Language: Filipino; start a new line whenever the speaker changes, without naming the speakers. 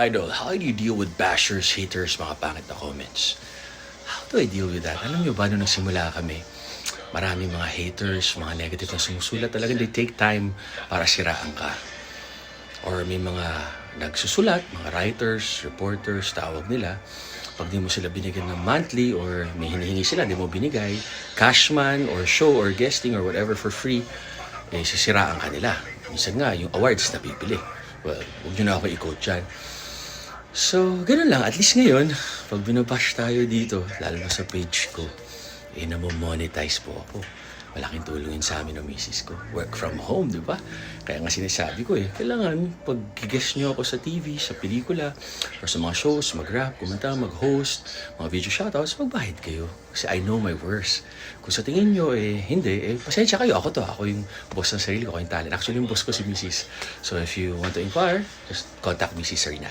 Idol, how do you deal with bashers, haters, mga pangit na comments? How do I deal with that? Alam niyo ba, nung nagsimula kami, maraming mga haters, mga negative na sumusulat. Talagang they take time para siraan ka. Or may mga nagsusulat, mga writers, reporters, tawag nila. Pag di mo sila binigyan ng monthly or may hinihingi sila, di mo binigay, cashman or show or guesting or whatever for free, eh, sisiraan ka nila. Minsan nga, yung awards na bibili. Well, huwag nyo na ako i-quote dyan. So, ganun lang. At least ngayon, pag binabash tayo dito, lalo na sa page ko, eh, namo-monetize po ako. Malaking tulong yun sa amin ng misis ko. Work from home, di ba? Kaya nga sinasabi ko eh, kailangan pag guest nyo ako sa TV, sa pelikula, or sa mga shows, mag-rap, kumanta, mag-host, mga video shoutouts, magbayad kayo. Kasi I know my worth. Kung sa tingin nyo eh, hindi, eh, pasensya kayo. Ako to, ako yung boss ng sarili ko, ako yung talent. Actually, yung boss ko si Mrs. So if you want to inquire, just contact Mrs. Sarina.